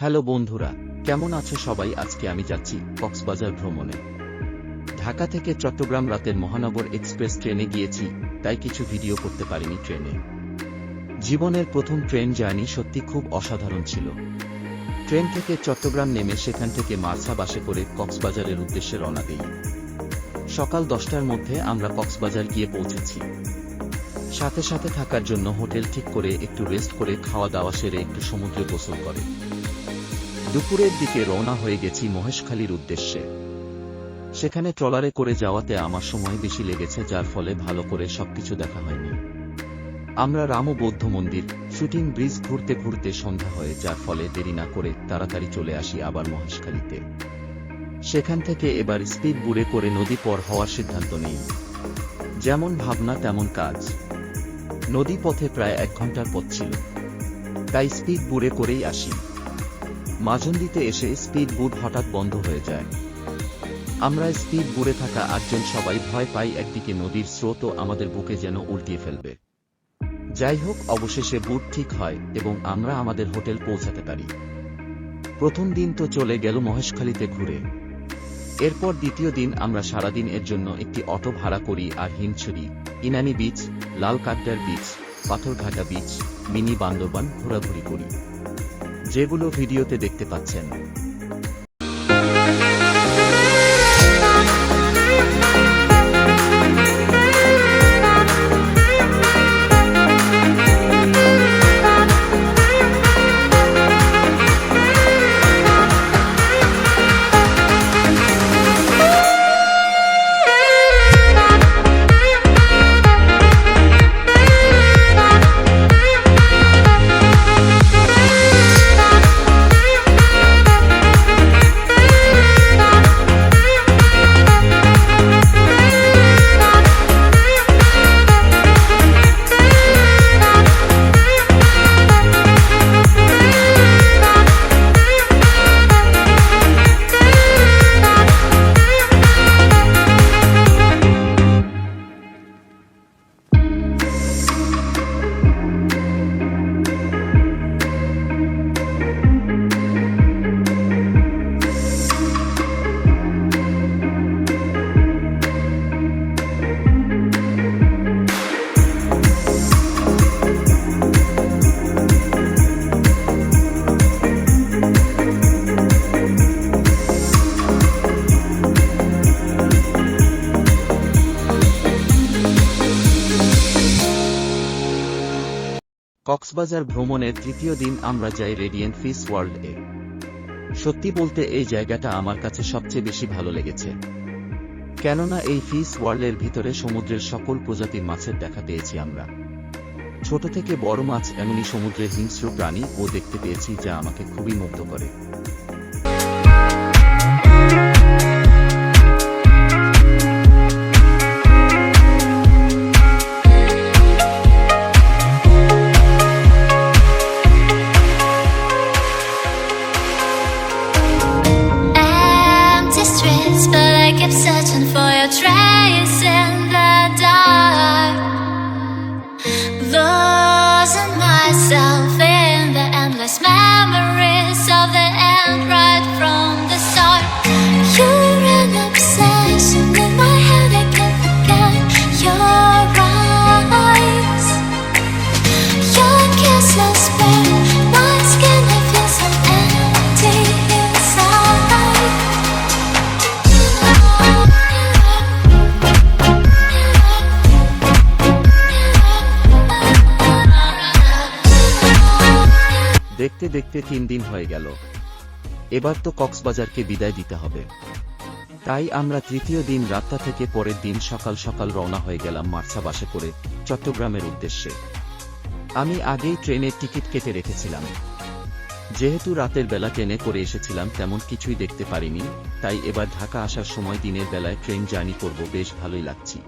Hello বন্ধুরা, কেমন আছে সবাই? আজকে আমি যাচ্ছি কক্সবাজার ভ্রমণে। ঢাকা থেকে চট্টগ্রাম রাতের মহানগর এক্সপ্রেস ট্রেনে গিয়েছি, তাই কিছু ভিডিও করতে পারিনি ট্রেনে। জীবনের প্রথম ট্রেন জার্নি সত্যি খুব অসাধারণ ছিল। ট্রেন থেকে চট্টগ্রাম নেমে সেখান থেকে মার্সা বাসে করে কক্সবাজারের উদ্দেশ্যে রওনা দিই। সকাল দশটার মধ্যে আমরা কক্সবাজার গিয়ে পৌঁছেছি। সাথে সাথে থাকার জন্য হোটেল ঠিক করে একটু রেস্ট করে খাওয়া দাওয়া সেরে একটু সমুদ্রে গোসল করে। দুপুরের দিকে রওনা হয়ে গেছি মহেশখালীর উদ্দেশ্যে। সেখানে ট্রলারে করে যাওয়াতে আমার সময় বেশি লেগেছে, যার ফলে ভালো করে সবকিছু দেখা হয়নি। আমরা রাম বৌদ্ধ মন্দির, শুটিং ব্রিজ ঘুরতে ঘুরতে সন্ধ্যা হয়ে, যার ফলে দেরি না করে তাড়াতাড়ি চলে আসি আবার মহেশখালীতে। সেখান থেকে এবার স্পিড বুড়ে করে নদী পর হওয়ার সিদ্ধান্ত নেই। যেমন ভাবনা, তেমন কাজ। নদী পথে প্রায় এক ঘণ্টার পথ ছিল। তাই স্পিড বুড়ে করেই আসি। মাজন্দিতে এসে স্পিড বুট হঠাৎ বন্ধ হয়ে যায়। আমরা স্পিড বুড়ে থাকা আটজন সবাই ভয় পাই একদিকে নদীর স্রোতও আমাদের বুকে যেন উল্টিয়ে ফেলবে। যাই হোক, অবশেষে বুট ঠিক হয় এবং আমরা আমাদের হোটেল পৌঁছাতে পারি। প্রথম দিন তো চলে গেল মহেশখালীতে ঘুরে। এরপর দ্বিতীয় দিন আমরা সারাদিন এর জন্য একটি অটো ভাড়া করি আর হিমছড়ি, ইনানি বিচ লাল কাকডার beach, Patharghata beach, mini Bandarban ঘোরাঘুরি করি। যেগুলো ভিডিওতে দেখতে পাচ্ছেন। কক্সবাজার ভ্রমণের তৃতীয় দিন আমরা যাই রেডিয়েন্ট ফিস ওয়ার্ল্ড এ। সত্যি বলতে এই জায়গাটা আমার কাছে সবচেয়ে বেশি ভালো লেগেছে। কেননা এই ফিস ওয়ার্ল্ডের ভিতরে সমুদ্রের সকল প্রজাতির মাছের দেখা পেয়েছি আমরা। ছোট থেকে বড় মাছ এমনই সমুদ্রের হিংস্র প্রাণী ও দেখতে পেয়েছি যা আমাকে খুবই মুগ্ধ করে। দেখতে দেখতে তিন দিন হয়ে গেল। এবার তো কক্সবাজারকে বিদায় দিতে হবে। তাই আমরা তৃতীয় দিন রাতটা থেকে পরের দিন সকাল সকাল রওনা হয়ে গেলাম মার্সা বাসে করে চট্টগ্রামের উদ্দেশ্যে। আমি আগেই ট্রেনের টিকিট কেটে রেখেছিলাম। যেহেতু রাতের বেলা ট্রেনে করে এসেছিলাম তেমন কিছুই দেখতে পারিনি, তাই এবার ঢাকা আসার সময় দিনের বেলায় ট্রেন জার্নি করব, বেশ ভালোই লাগছি।